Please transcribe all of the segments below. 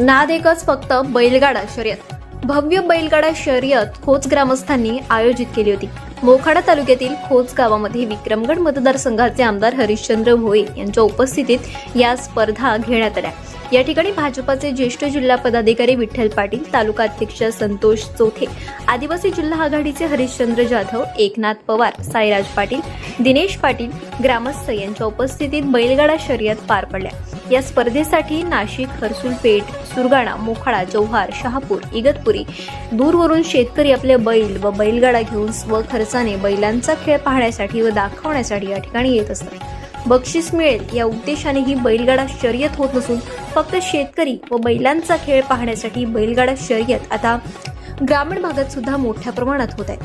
नाद एकच फक्त बैलगाडा शर्यत. भव्य बैलगाडा शर्यत खोच ग्रामस्थांनी आयोजित केली होती. मोखाडा तालुक्यातील खोच गावामध्ये विक्रमगड मतदारसंघाचे आमदार हरिश्चंद्र भोये यांच्या उपस्थितीत या स्पर्धा घेण्यात आल्या. या ठिकाणी भाजपाचे ज्येष्ठ जिल्हा पदाधिकारी विठ्ठल पाटील तालुका अध्यक्ष संतोष चोथे आदिवासी जिल्हा आघाडीचे हरिश्चंद्र जाधव एकनाथ पवार साईराज पाटील दिनेश पाटील ग्रामस्थ यांच्या उपस्थितीत बैलगाडा शर्यत पार पडल्या. या स्पर्धेसाठी नाशिक हर्सुल पेठ सुरगाणा मोखाडा जव्हार शहापूर इगतपुरी दूरवरून शेतकरी आपले बैल व बैलगाडा घेऊन स्वखर्चाने बैलांचा खेळ पाहण्यासाठी व दाखवण्यासाठी या ठिकाणी येत असतात. बक्षीस मिळेल या उद्देशाने ही बैलगाडा शर्यत होत नसून फक्त शेतकरी व बैलांचा खेळ पाहण्यासाठी बैलगाडा शर्यत आता ग्रामीण भागात सुद्धा मोठ्या प्रमाणात होत आहे.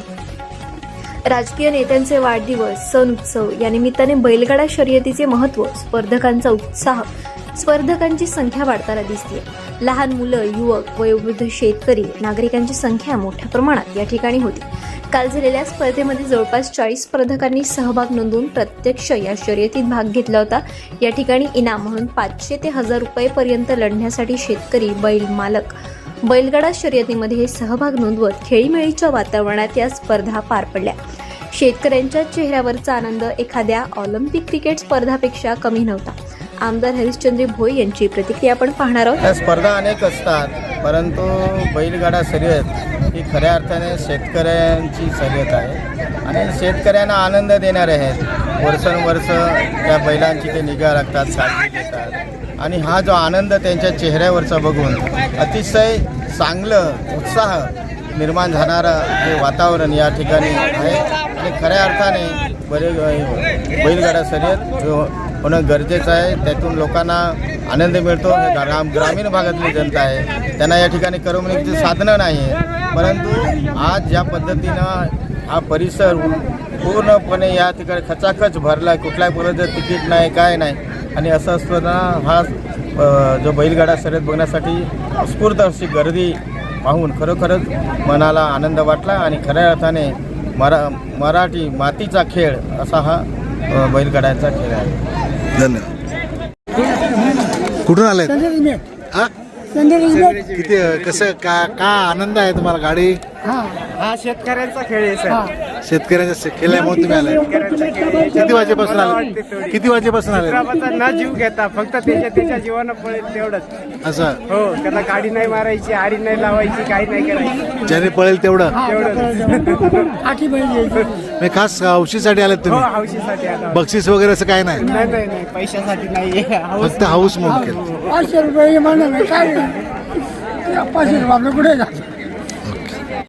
राजकीय नेत्यांचे वाढदिवस सण उत्सव या निमित्ताने बैलगाडा शर्यतीचे महत्त्व स्पर्धकांचा उत्साह स्पर्धकांची संख्या वाढताना दिसते लहान मुलं युवक वयोवृद्ध शेतकरी नागरिकांची संख्या मोठ्या प्रमाणात या ठिकाणी होती. काल झालेल्या स्पर्धेमध्ये जवळपास चाळीस स्पर्धकांनी सहभाग नोंदवून प्रत्यक्ष या शर्यतीत भाग घेतला होता. या ठिकाणी इनाम म्हणून पाचशे ते हजार रुपयेपर्यंत लढण्यासाठी शेतकरी बैल मालक बैलगाडा शर्यतीमध्ये सहभाग नोंदवत खेळीमेळीच्या वातावरणात या स्पर्धा पार पडल्या. शेतकऱ्यांच्या चेहऱ्यावरचा आनंद एखाद्या ऑलिम्पिक क्रिकेट स्पर्धापेक्षा कमी नव्हता. आमदार हरिश्चंद्र भोई यांची प्रतिक्रिया आपण पाहणार आहोत. या स्पर्धा अनेक असतात परंतु बैलगाडा शर्यत ही खऱ्या अर्थाने शेतकऱ्यांची शर्यत आहे. आणि शेतकऱ्यांना आनंद देणारे आहेत. वर्षानुवर्ष त्या बैलांची ते निगा राखतात काळजी देतात. आणि हा जो आनंद त्यांच्या चेहऱ्यावरचा बघून अतिशय चांगलं उत्साह निर्माण झाणारं हे वातावरण या ठिकाणी आहे. आणि खऱ्या अर्थाने बरे बैलगाडा शर्यत होणं गरजेचं आहे. त्यातून लोकांना आनंद मिळतो. ग्राम ग्रामीण भागातली जनता आहे. त्यांना या ठिकाणी करमणुकीची साधनं नाही आहे परंतु आज ज्या पद्धतीनं हा परिसर पूर्णपणे या ठिकाणी खचाखच भरला कुठल्याही प्रकारचं तिकीट नाही काय नाही. आणि असं असताना हा जो बैलगाडा शर्यत बघण्यासाठी उत्स्फूर्त अशी गर्दी पाहून खरोखरच मनाला आनंद वाटला आणि खऱ्या अर्थाने मरा मराठी मातीचा खेळ असा हा बैलगाड्याचा खेळ आहे. धन्यवाद. कुठून आले हा? किती कसं का का आनंद आहे तुम्हाला गाडी? हा. शेतकऱ्यांचा खेळ आहे सर. शेतकऱ्यांच्या से- खेळल्यामुळे तुम्ही आले. किती वाजेपासून आले? किती वाजेपासून आले? न जीव घेता फक्त त्याच्या त्याच्या जीवानं पळेल तेवढंच. असं? हो त्याला गाडी नाही मारायची आडी नाही लावायची काही नाही करायची. ज्याने पळेल तेवढं? तेवढंच. मी खास हौशीसाठी आलेत हो तुम्ही हौशीसाठी आला. बक्षीस वगैरे असं काय नाही? नाही नाही नाही पैशासाठी नाही. हौस फक्त हाऊस म्हणून केलं. पाचशे रुपये म्हणून काय? पाचशे रुपये आपलं कुठे जात